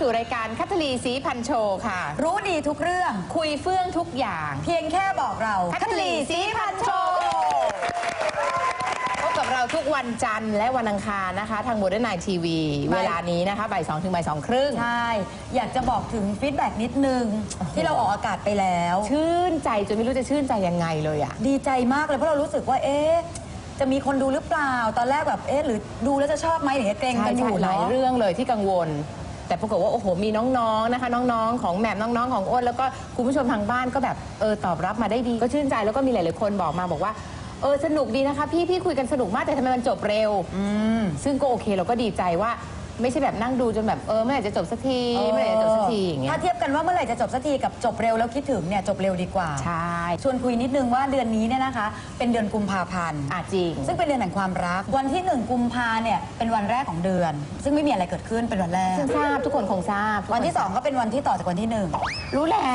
สู่รายการคัทลีสีพันโชค่ะ รู้ดีทุกเรื่อง คุยเฟื่องทุกอย่าง เพียงแค่บอกเราคัทลีสีพันโชพบกับเราทุกวันจันทร์และวันอังคารนะคะ ทางโมเดิร์นไนทีวี เวลานี้นะคะบ่ายสองถึงบ่ายสองครึ่ง ใช่ อยากจะบอกถึงฟีดแบ็กนิดนึง ที่เราออกอากาศไปแล้ว ชื่นใจจนไม่รู้จะชื่นใจยังไงเลยอะ ดีใจมากเลยเพราะเรารู้สึกว่าเอ๊ะจะมีคนดูหรือเปล่า ตอนแรกแบบเอ๊ะหรือดูแล้วจะชอบไหมหรือเกรงใช่กันอยู่ใช่หลายเนาะเรื่องเลยที่กังวล แต่ปรากฏว่าโอ้โหมีน้องๆนะคะ น้องๆ ของแหม่มน้องๆ ของอ้นแล้วก็คุณผู้ชมทางบ้านก็แบบเออตอบรับมาได้ดี ก็ชื่นใจแล้วก็มีหลายๆคนบอกมาบอกว่าเออสนุกดีนะคะ พี่พี่คุยกันสนุกมากแต่ทำไมมันจบเร็ว ซึ่งก็โอเคเราก็ดีใจว่า ไม่ใช่แบบนั่งดูจนแบบเออเมื่อไหร่จะจบสักทีเมื่อไหร่จะจบสักทีอย่างเงี้ยถ้าเทียบกันว่าเมื่อไหร่จะจบสักทีกับจบเร็วแล้วคิดถึงเนี่ยจบเร็วดีกว่า ใช่ชวนคุยนิดนึงว่าเดือนนี้เนี่ยนะคะ เป็นเดือนกุมภาพันธ์อะจริง ซึ่งเป็นเดือนแห่งความรัก วันที่หนึ่งกุมภาเนี่ยเป็นวันแรกของเดือน ซึ่งไม่มีอะไรเกิดขึ้นเป็นวันแรกซึ่งทราบทุกคนคงทราบวันที่สองก็เป็นวันที่ต่อจากวันที่หนึ่งรู้แล้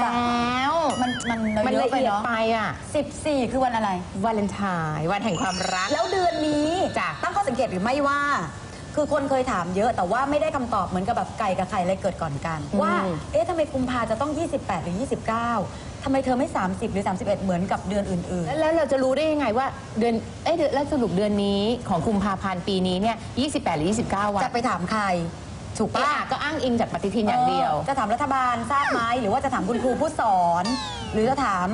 วมันมันมันเยละอะไปเอียดเนาะไปอะสิบสี่คือวันอะไรวาเลนไทน์วันแห่งความรัก แล้วเดือนนี้จ้ะตั้งข้อสังเกตหรือไม่ว่า คือคนเคยถามเยอะแต่ว่าไม่ได้คำตอบเหมือนกับแบบไก่กับไข่อะไรเกิดก่อนกันว่า เอ๊ะทำไมกุมภาจะต้อง 28 หรือ 29ทำไมเธอไม่ 30 หรือ 31 เหมือนกับเดือนอื่น แล้วเราจะรู้ได้ยังไงว่าเดือนเอ้ยเดือนแล้วสรุปเดือนนี้ของกุมภาพันธ์ปีนี้เนี่ย28 หรือ 29 วัๆ น จะไปถามใคร ถูกป้าปะก็อ้างอิงจากปฏิทินอย่างเดียว จะถามรัฐบาลทราบไหมหรือว่าจะถามคุณครูผู้สอน หรือจะถาม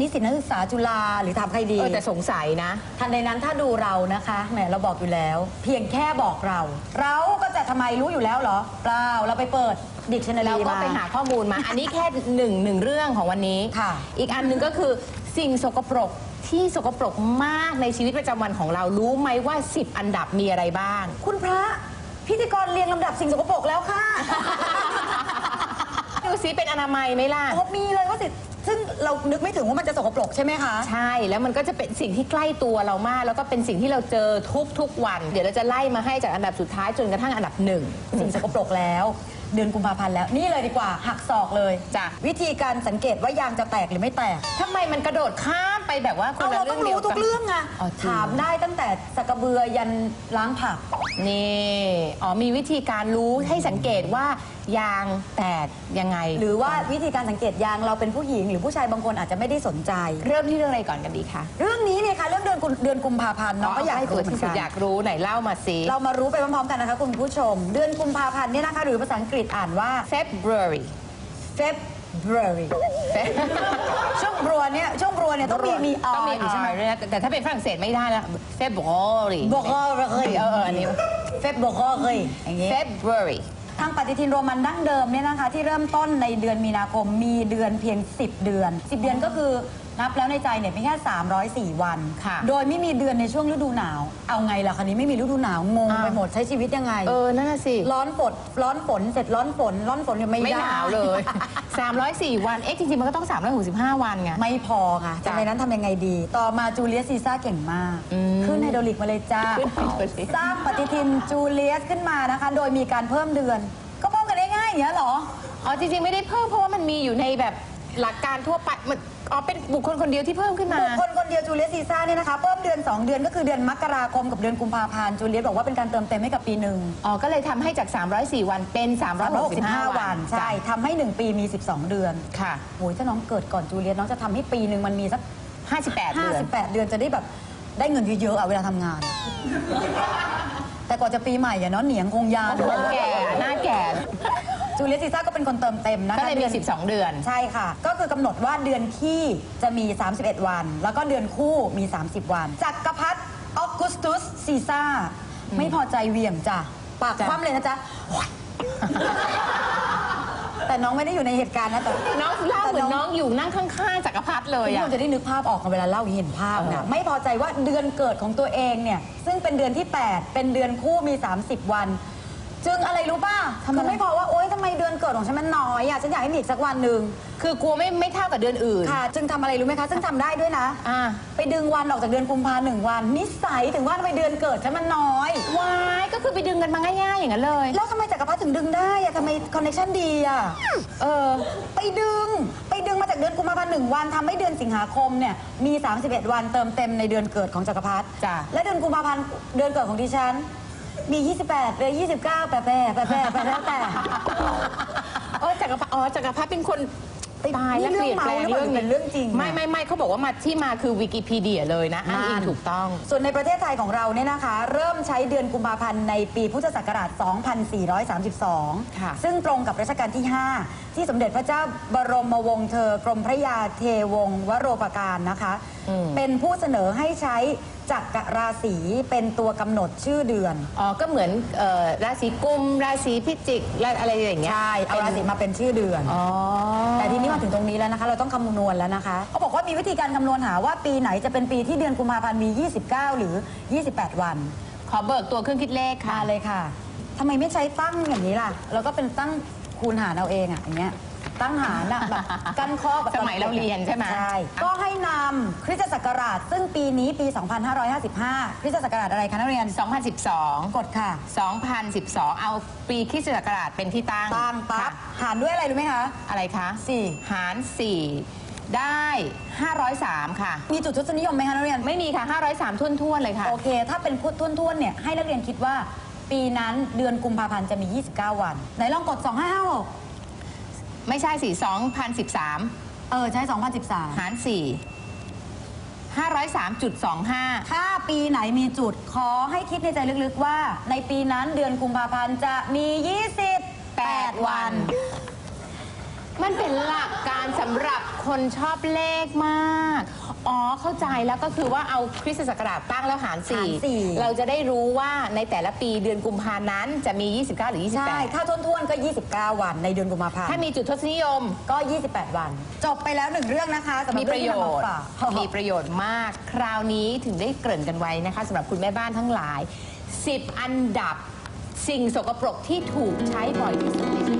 นิสิตนักศึกษาจุฬาหรือถามใครดีเออแต่สงสัยนะทันใดนั้นถ้าดูเรานะคะแหมเราบอกอยู่แล้ว เพียงแค่บอกเรา เราก็จะทำไมรู้อยู่แล้วเหรอเปล่าเราไปเปิดดิกชันนารีเราก็ไปหาข้อมูลมา อันนี้แค่หนึ่งหนึ่งเรื่องของวันนี้ค่ะอีกอันหนึ่งก็คือสิ่งสกปรกที่สกปรกมากในชีวิตประจำวันของเรารู้ไหมว่า 10 อันดับมีอะไรบ้าง คุณพระ พิธีกรเรียงลำดับสิ่งสกปรกแล้วค่ะ ดูซิเป็นอนามัยไหมล่ะ พบมีเลยว่าสิ ซึ่งเรานึกไม่ถึงว่ามันจะสกปรกใช่ไหมคะ ใช่แล้วมันก็จะเป็นสิ่งที่ใกล้ตัวเรามาก แล้วก็เป็นสิ่งที่เราเจอทุกทุกๆวัน เดี๋ยวเราจะไล่มาให้จากอันดับสุดท้ายจนกระทั่งอันดับหนึ่ง สิ่งสกปรกแล้ว เดือนกุมภาพันธ์แล้วนี่เลยดีกว่าหักศอกเลยจ้ะ วิธีการสังเกตว่ายางจะแตกหรือไม่แตกทำไมมันกระโดดข้ามไปแบบว่าคนเอาละเราเรื่ต้อองงเดียรู้วทุกักนเรื่องอะอ๋อจริง ถามได้ตั้งแต่สกกระเบือยันล้างผัก นี่อ๋อมีวิธีการรู้ให้สังเกตว่ายางแตกยังไงหรือว่าวิธีการสังเกตยางเราเป็นผู้หญิง หรือผู้ชายบางคนอาจจะไม่ได้สนใจ เริ่มที่เรื่องอะไรก่อนกันดีคะเรื่องนี้เนี่ยค่ะเรื่องเดือนกุมเดือนกุมภาพันธ์น้องก็อยากให้รู้ตัวเหมือที่นสุกัดน อยากรู้ไหนเล่ามาสิ เรามารู้ไปพร้อมๆกันนะคะคุณผู้ชม เดือนกุมภาพันธ์เนี่ยนะคะหรือภาษาอังกฤษอ่านว่า February February ช่วงบัวเนี่ยช่วงบัวเนี่ยต้องมีมีอต้องมีอยู่ใช่ไหม R ด้วยนะแต่แต่ถ้าเป็นฝรั่งเศสไม่ได้แล้ว February บอกก็เคยเออเอออันนี้เฟบบอกก็เคยอย่างงี้ February ทางปฏิทินโรมันดั้งเดิมเนี่ยนะคะที่เริ่มต้นในเดือนมีนาคมมีเดือนเพียง 10 เดือน 10 เดือนก็คือนับแล้วในใจเนี่ยเพียงแค่ 304 วัน ค่ะโดยไม่มีเดือนในช่วงฤดูหนาว เอาไงล่ะคันนี้ไม่มีฤดูหนาวงงอ้าว ไปหมดใช้ชีวิตยังไง เออ นั่นน่ะสิ ร้อนฝนร้อนฝนเสร็จร้อนฝนร้อนฝนเนี่ยไม่ไม่ได้หนาวเลย 304 วัน เอ๊ะ จริง ๆ มันก็ต้อง 365 วันไง ไม่พอค่ะจ้ะจากในนั้นทำยังไงดี ต่อมาจูเลียสซีซ่าเก่งมาก อืม ขึ้นไฮโดรลิกมาเลยจ้า ขึ้นไฮโดรลิกสร้างปฏิทินจูเลียสขึ้นมานะคะ โดยมีการเพิ่มเดือน ก็เพิ่มกันได้ง่ายอย่างเงี้ยเหรอ อ๋อ จริง ๆ ไม่ได้เพิ่มเพราะว่ามันมีอยู่ในแบบ หลักการทั่วไปมันอ๋อเป็นบุคคลคนเดียวที่เพิ่มขึ้นมา บุคคลคนเดียวจูเลียสซีซ่าเนี่ยนะคะเพิ่มเดือน 2 เดือนก็คือเดือนมกราคมกับเดือนกุมภาพันธ์จูเลียสบอกว่าเป็นการเติมเต็มให้กับปีหนึ่งอ๋อ ก็เลยทำให้จาก 304 วันเป็น 365 365วันใช่ทำให้ 1 ปีมี 12 เดือน ค่ะ โอ้ยถ้าน้องเกิดก่อนจูเลียสน้องจะทำให้ปีหนึ่งมันมีสัก 58 เดือน 58 เดือนจะได้แบบได้เงินเยอะๆอะเวลาทำงาน แต่กว่าจะปีใหม่อะเนาะเหนียงคงยาวโอ้โหแก่ หน้าแก่ จูเลียสซีซ่าก็เป็นคนเติมเต็มนะคะก็เลยมี ดือน12 เดือน ใช่ค่ะ ก็คือกำหนดว่าเดือนขี้จะมี 31 วัน แล้วก็เดือนคู่มี 30 วัน จักรพรรดิออกุสตุสซีซ่า ไม่พอใจเหวี่ยงจ้ะ ปากจ้ะ คว่ำเลยนะจ๊ะ แต่น้องไม่ได้อยู่ในเหตุการณ์นะแต่ น้องเล่าเหมือนน้องอยู่นั่งข้างๆจักรพรรดิเลยคุณผู้ชอะมจะได้นึกภาพออกกันเวลาเล่าอย่างนี้เห็นภาพเอนะอไม่พอใจว่าเดือนเกิดของตัวเองเนี่ยซึ่งเป็นเดือนที่ 8 เป็นเดือนคู่มี 30 วัน จึงอะไรรู้ป่ะคือไม่พอว่าโอ๊ยทำไมเดือนเกิดของฉันมันน้อยอะฉันอยากให้มีอีกสักวันหนึ่งคือกลัวไม่ไม่เท่ากับเดือนอื่นค่ะ จึงทำอะไรรู้ไหมคะ ซึ่งทำได้ด้วยนะ อ่าไปดึงวันออกจากเดือนกุมภาหนึ่งวัน นิสัยถึงว่าทำไมเดือนเกิดฉันมันน้อย วายก็คือไปดึงกันมาง่ายๆอย่างนั้นเลย แล้วทำไมจักรพรรดิถึงดึงได้อะทำไมคอนเนคชั่นดีอะเออ ไปดึง ไปดึงมาจากเดือนกุมภาพันธ์หนึ่งวันทำให้เดือนสิงหาคมเนี่ยมี 31 วันเติมเต็มในเดือนเกิดของจักรพรรดิจ้ะ และเดือนกุมภาพันธ์เดือนเกิดของดิฉัน มี 28เลย29 แปะแปะแปะแปะแปะแล้วแต่ เออจักรพรรดิอ๋อจักรพรรดิเป็นคนตายแล้วนี่เปลี่ยนแปลงเรื่องเมาหรือเปล่าหรือเป็นเรื่องจริงไม่ไม่ไม่เขาบอกว่ามาที่มาคือวิกิพีเดียเลยนะอ้างอิงถูกต้อง ส่วนในประเทศไทยของเราเนี่ยนะคะ เริ่มใช้เดือนกุมภาพันธ์ในปีพุทธศักราช2432ค่ะซึ่งตรงกับรัชกาลที่ 5 ที่สมเด็จพระเจ้าบรมวงศ์เธอกรมพระยาเทวงศ์วโรปการนะคะ เป็นผู้เสนอให้ใช้จักรราศีเป็นตัวกำหนดชื่อเดือน อ๋อ ก็เหมือนเอ่อราศีกุม ราศีพิจิกและอะไรอย่างเงี้ย ใช่ เอาราศีมาเป็นชื่อเดือน อ๋อ แต่ทีนี้มาถึงตรงนี้แล้วนะคะ เราต้องคำนวณแล้วนะคะเขาบอกว่ามีวิธีการคำนวณหาว่าปีไหนจะเป็นปีที่เดือนกุมภาพันธ์มี 29 หรือ 28 วัน ขอเบิกตัวเครื่องคิดเลขค่ะ มาเลยค่ะทำไมไม่ใช้ตั้งอย่างนี้ล่ะ แล้วก็เป็นตั้งคูณหารเอาเองอะอย่างเงี้ย ตั้งหารอะแบบกันข้อแบบสมัยเราเรียนใช่ไหม ใช่ ก็ให้นำคริสตศักราช ซึ่งปีนี้ปี 2555 คริสตศักราชอะไรคะนักเรียน 2012 กดค่ะ 2012 เอาปีคริสตศักราชเป็นที่ตั้งตั้งปั๊บค่ะหารด้วยอะไรรู้ไหมคะ อะไรคะสี่หาร 4 ได้ 503 ค่ะ มีจุดทศนิยมไหมคะนักเรียน ไม่มีค่ะ 503ทุ่นๆเลยค่ะ โอเค ถ้าเป็นพุทธทุ่นๆเนี่ยให้นักเรียนคิดว่า ปีนั้นเดือนกุมภาพันธ์จะมี 29 วัน ไหนลองกด 2556 ไม่ใช่สิ2013 เออ ใช้ 2013 หาร 4 503.25 ถ้าปีไหนมีจุด ขอให้คิดในใจลึกๆว่า ในปีนั้นเดือนกุมภาพันธ์จะมี 28 วัน มันเป็นหลักการสำหรับคนชอบเลขมาก อ๋อ เข้าใจแล้วก็คือว่าเอาคริสตศักราชตั้งแล้วหารหารสี่4เราจะได้รู้ว่าในแต่ละปีเดือนกุมภานั้นจะมี 29 หรือ ใช่ถ้าท้วนๆก็ 29 วันในเดือนกุมภาพัน28ถ้าธ์มีจุดทศนิยม ก็ 28 วัน จบไปแล้วหนึ่งเรื่องนะคะสำหรับมีประโยเองที่นำชน์มาฝากมีประโยชน์มาก คราวนี้ถึงได้เกริ่นกันไว้นะคะสำหรับคุณแม่บ้านทั้งหลาย 10 อันดับสิ่งสกปรกที่ถูกใช้บ่อยที่สุดในชีวิต